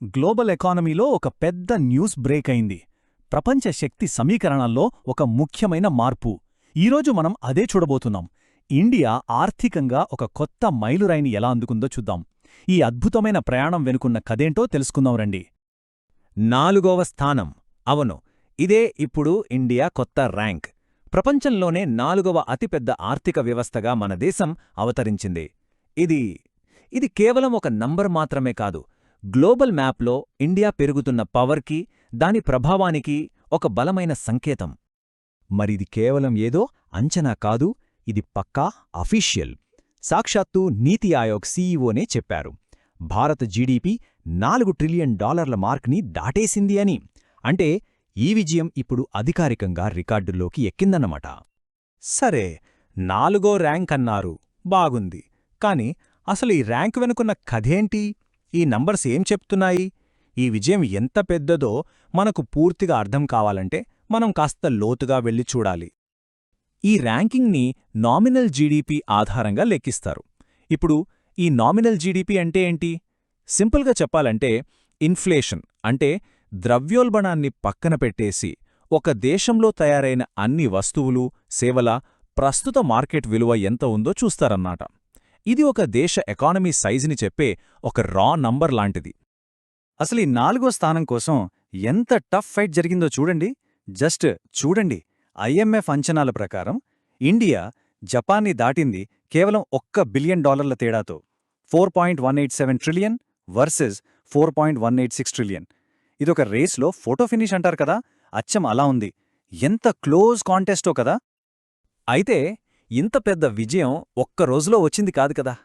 Global ఎకానమీలో ఒక పెద్ద న్యూస్ బ్రేక్ అయింది. ప్రపంచ శక్తి సమీకరణంలో ఒక ముఖ్యమైన మార్పు. ఈరోజు మనం అదే చూడబోతున్నాం. ఇండియా ఆర్థికంగా ఒక కొత్త మైలురాయిని ఎలా అందుకుందో చూద్దాం. ఈ అద్భుతమైన ప్రయాణం వెనుకున్న కదేంటో తెలుసుకుందాం రండి. నాలుగవ స్థానం. అవును ఇదే ఇప్పుడు ఇండియా కొత్త ర్యాంక్. ప్రపంచంలోనే నాలుగవ అతిపెద్ద ఆర్థిక వ్యవస్థగా మన దేశం అవతరించింది. ఇది ఇది కేవలం ఒక నంబర్ మాత్రమే కాదు గ్లోబల్ మ్యాప్లో ఇండియా పెరుగుతున్న పవర్కి దాని ప్రభావానికి ఒక బలమైన సంకేతం. మరిది కేవలం ఏదో అంచనా కాదు ఇది పక్కా అఫీషియల్. సాక్షాత్తు నీతి ఆయోగ్ సీఈఓనే చెప్పారు. భారత జీడీపీ నాలుగు ట్రిలియన్ డాలర్ల మార్క్ని దాటేసింది అని. అంటే ఈ విజయం ఇప్పుడు అధికారికంగా రికార్డుల్లోకి ఎక్కిందన్నమాట. సరే నాలుగో ర్యాంక్ అన్నారు. బాగుంది. కాని అసలు ఈ ర్యాంక్ వెనుకున్న కథేంటి? ఈ నంబర్స్ ఏం చెప్తున్నాయి? ఈ విజయం ఎంత పెద్దదో మనకు పూర్తిగా అర్థం కావాలంటే మనం కాస్త లోతుగా వెళ్ళి చూడాలి. ఈ ర్యాంకింగ్ని నామినల్ జీడీపీ ఆధారంగా లెక్కిస్తారు. ఇప్పుడు ఈ నామినల్ జీడీపీ అంటే ఏంటి? సింపుల్గా చెప్పాలంటే ఇన్ఫ్లేషన్ అంటే ద్రవ్యోల్బణాన్ని పక్కన పెట్టేసి ఒక దేశంలో తయారైన అన్ని వస్తువులు సేవల ప్రస్తుత మార్కెట్ విలువ ఎంత ఉందో చూస్తారన్నమాట. ఇది ఒక దేశ ఎకానమీ సైజుని చెప్పే ఒక రా నంబర్ లాంటిది. అసలు ఈ నాలుగో స్థానం కోసం ఎంత టఫ్ ఫైట్ జరిగిందో చూడండి. జస్ట్ చూడండి. ఐఎంఎఫ్ అంచనాల ప్రకారం ఇండియా జపాన్ని దాటింది కేవలం ఒక్క బిలియన్ డాలర్ల తేడాతో. Four point one eight seven trillion versus four point one eight six trillion. ఇదొక రేస్లో ఫోటో ఫినిష్ అంటారు కదా. అచ్చం అలా ఉంది. ఎంత క్లోజ్ కాంటెస్టో కదా. అయితే ఇంత పెద్ద విజయం ఒక్క రోజులో వచ్చింది కాదు కదా.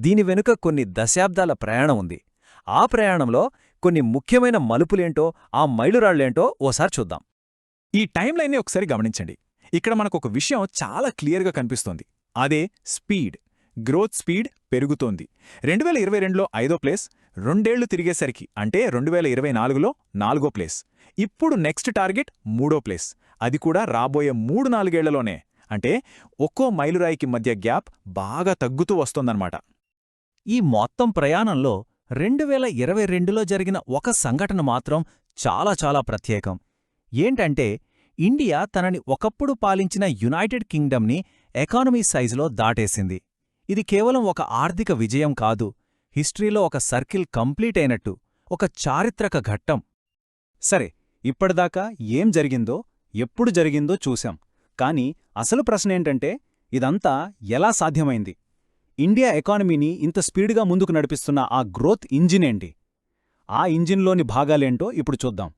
దీని వెనుక కొన్ని దశాబ్దాల ప్రయాణం ఉంది. ఆ ప్రయాణంలో కొన్ని ముఖ్యమైన మలుపులేంటో ఆ మైలురాళ్ళేంటో ఓసారి చూద్దాం. ఈ టైంలైన్ని ఒకసారి గమనించండి. ఇక్కడ మనకొక విషయం చాలా క్లియర్గా కనిపిస్తోంది. అదే స్పీడ్. గ్రోత్ స్పీడ్ పెరుగుతోంది. రెండు వేల ఇరవై రెండులో ఐదో ప్లేస్ రెండేళ్ళు తిరిగేసరికి అంటే రెండు వేల ఇరవై నాలుగులో నాలుగో ప్లేస్. ఇప్పుడు నెక్స్ట్ టార్గెట్ మూడో ప్లేస్. అది కూడా రాబోయే మూడు నాలుగేళ్ళలోనే. అంటే ఒక్కో మైలురాయికి మధ్య గ్యాప్ బాగా తగ్గుతూ వస్తోందన్నమాట. ఈ మొత్తం ప్రయాణంలో రెండు వేల ఇరవై రెండులో జరిగిన ఒక సంఘటన మాత్రం చాలా చాలా ప్రత్యేకం. ఏంటంటే ఇండియా తనని ఒకప్పుడు పాలించిన యునైటెడ్ కింగ్డమ్ని ఎకానమీ సైజులో దాటేసింది. ఇది కేవలం ఒక ఆర్థిక విజయం కాదు హిస్టరీలో ఒక సర్కిల్ కంప్లీట్ అయినట్టు ఒక చారిత్రక ఘట్టం. సరే ఇప్పటిదాకా ఏం జరిగిందో ఎప్పుడు జరిగిందో చూశాం. కానీ అసలు ప్రశ్నేంటంటే ఇదంతా ఎలా సాధ్యమైంది? ఇండియా ఎకానమీని ఇంత స్పీడ్గా ముందుకు నడిపిస్తున్న ఆ గ్రోత్ ఇంజినేంటి ఆ ఇంజిన్లోని భాగాలేంటో ఇప్పుడు చూద్దాం.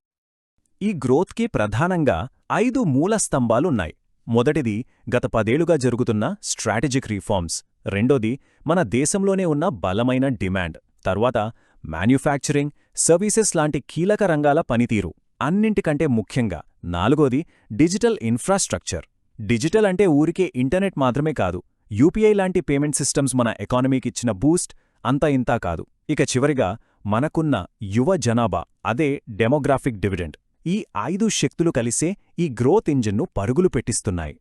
ఈ గ్రోత్కి ప్రధానంగా ఐదు మూల స్తంభాలున్నాయి. మొదటిది గత పదేళ్ళుగా జరుగుతున్న స్ట్రాటజిక్ రీఫార్మ్స్. రెండోది మన దేశంలోనే ఉన్న బలమైన డిమాండ్. తర్వాత మ్యాన్యుఫ్యాక్చరింగ్ సర్వీసెస్ లాంటి కీలక రంగాల పనితీరు. అన్నింటికంటే ముఖ్యంగా నాలుగోది డిజిటల్ ఇన్ఫ్రాస్ట్రక్చర్. డిజిటల్ అంటే ఊరికే ఇంటర్నెట్ మాత్రమే కాదు యూపీఐ లాంటి పేమెంట్ సిస్టమ్స్ మన ఎకానమీకిచ్చిన బూస్ట్ అంతా ఇంతా కాదు. ఇక చివరిగా మనకున్న యువ జనాభా అదే డెమోగ్రాఫిక్ డివిడెండ్. ఈ ఐదు శక్తులు కలిసే ఈ గ్రోత్ ఇంజిన్ను పరుగులు పెట్టిస్తున్నాయి.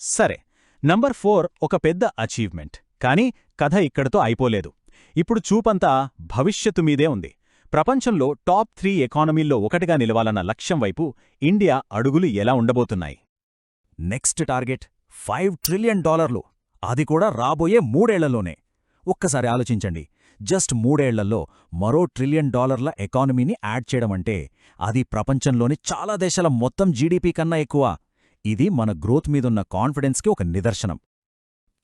సరే నంబర్ ఫోర్ ఒక పెద్ద అచీవ్మెంట్. కానీ కథ ఇక్కడతో అయిపోలేదు. ఇప్పుడు చూపంతా భవిష్యత్తు మీదే ఉంది. ప్రపంచంలో టాప్ త్రీ ఎకానమీల్లో ఒకటిగా నిలవాలన్న లక్ష్యం వైపు ఇండియా అడుగులు ఎలా ఉండబోతున్నాయి? నెక్స్ట్ టార్గెట్ ఫైవ్ ట్రిలియన్ డాలర్లు. అది కూడా రాబోయే మూడేళ్ళలోనే. ఒక్కసారి ఆలోచించండి. జస్ట్ మూడేళ్ళలో మరో ట్రిలియన్ డాలర్ల ఎకానమీని యాడ్ చేయడమంటే అది ప్రపంచంలోని చాలా దేశాల మొత్తం జీడీపీ కన్నా ఎక్కువ. ఇది మన గ్రోత్ మీదున్న కాన్ఫిడెన్స్కి ఒక నిదర్శనం.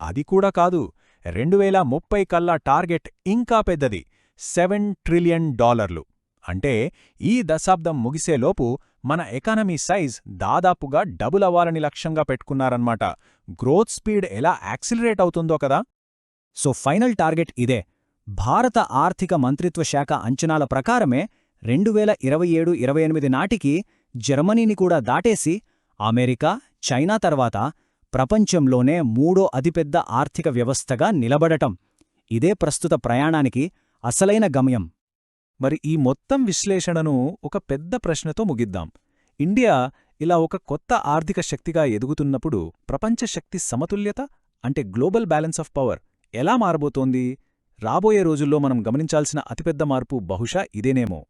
అది కూడా కాదు. రెండు వేల ముప్పై కల్లా టార్గెట్ ఇంకా పెద్దది. సెవెన్ ట్రిలియన్ డాలర్లు. అంటే ఈ దశాబ్దం ముగిసేలోపు మన ఎకానమీ సైజ్ దాదాపుగా డబుల్ అవ్వాలని లక్ష్యంగా పెట్టుకున్నారన్నమాట. గ్రోత్ స్పీడ్ ఎలా యాక్సిలరేట్ అవుతుందో కదా? సో ఫైనల్ టార్గెట్ ఇదే. భారత ఆర్థిక మంత్రిత్వ శాఖ అంచనాల ప్రకారమే రెండు వేల ఇరవై ఏడు ఇరవై ఎనిమిది నాటికి జర్మనీని కూడా దాటేసి అమెరికా చైనా తర్వాత ప్రపంచంలోనే మూడో అతిపెద్ద ఆర్థిక వ్యవస్థగా నిలబడటం. ఇదే ప్రస్తుత ప్రయాణానికి అసలైన గమ్యం. మరి ఈ మొత్తం విశ్లేషణను ఒక పెద్ద ప్రశ్నతో ముగిద్దాం. ఇండియా ఇలా ఒక కొత్త ఆర్థిక శక్తిగా ఎదుగుతున్నప్పుడు ప్రపంచ శక్తి సమతుల్యత అంటే గ్లోబల్ బ్యాలెన్స్ ఆఫ్ పవర్ ఎలా మారబోతోంది? రాబోయే రోజుల్లో మనం గమనించాల్సిన అతిపెద్ద మార్పు బహుశా ఇదేనేమో.